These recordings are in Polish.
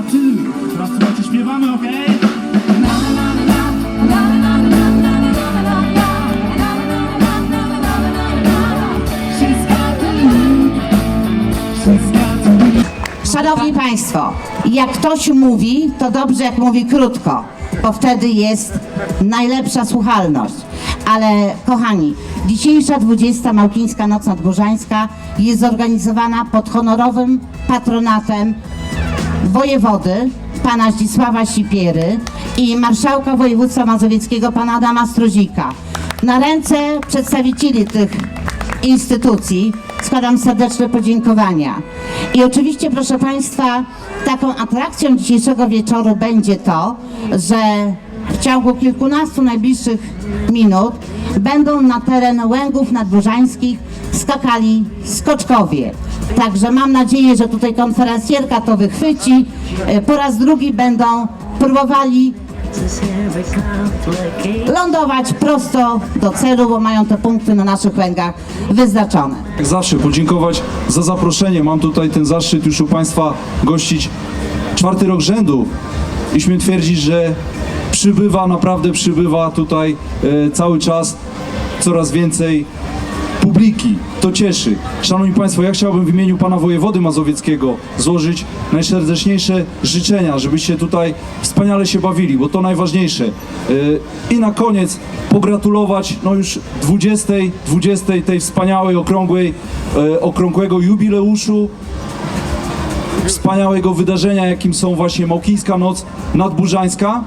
a ty Teraz słuchajcie, śpiewamy, okej? Szanowni Państwo, jak ktoś mówi, to dobrze jak mówi krótko, bo wtedy jest najlepsza słuchalność. Ale kochani, dzisiejsza 20. Małkińska Noc Nadgórzańska jest zorganizowana pod honorowym patronatem wojewody, pana Zdzisława Sipiery i marszałka województwa mazowieckiego, pana Adama Struzika. Na ręce przedstawicieli tych instytucji składam serdeczne podziękowania. I oczywiście, proszę Państwa, taką atrakcją dzisiejszego wieczoru będzie to, że w ciągu kilkunastu najbliższych minut będą na teren Łęgów Nadburzańskich skakali skoczkowie. Także mam nadzieję, że tutaj konferencjerka to wychwyci. E, Po raz drugi będą próbowali lądować prosto do celu, bo mają te punkty na naszych łęgach wyznaczone. Jak zawsze podziękować za zaproszenie. Mam tutaj ten zaszczyt już u Państwa gościć czwarty rok rzędu i śmiem twierdzić, że przybywa, naprawdę przybywa tutaj e, cały czas coraz więcej publiki. To cieszy. Szanowni Państwo, ja chciałbym w imieniu Pana Wojewody Mazowieckiego złożyć najserdeczniejsze życzenia, żebyście tutaj wspaniale się bawili, bo to najważniejsze. E, I na koniec pogratulować no już 20, 20 tej wspaniałej, okrągłej, e, okrągłego jubileuszu wspaniałego wydarzenia, jakim są właśnie Małkińska Noc Nadburzańska.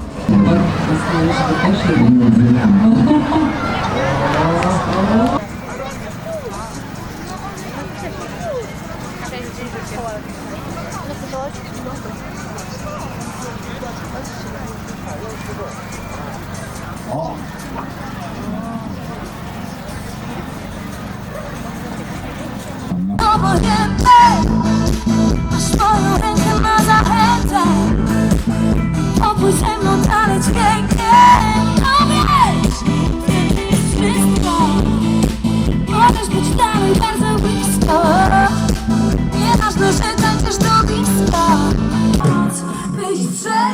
Obojętne Masz moją rękę na zachętę Popójdź ze mną dalej dźwiękiem No jest wszystko Możesz być dalej że tańczysz do bliska. Wyjść przed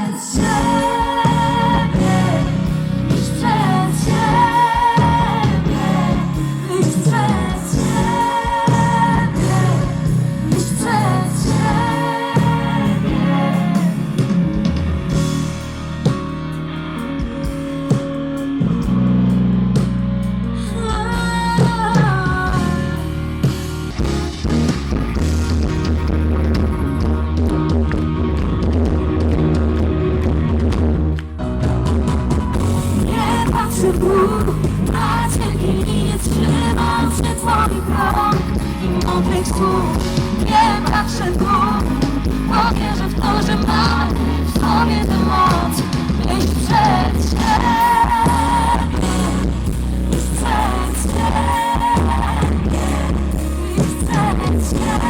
Ty Bóg, i nie trzymam się Twoich rąk I mądrych słów, nie brakszy dróg Bo wierzę w to, że mam w sobie tę moc Iść przed siebie przed przed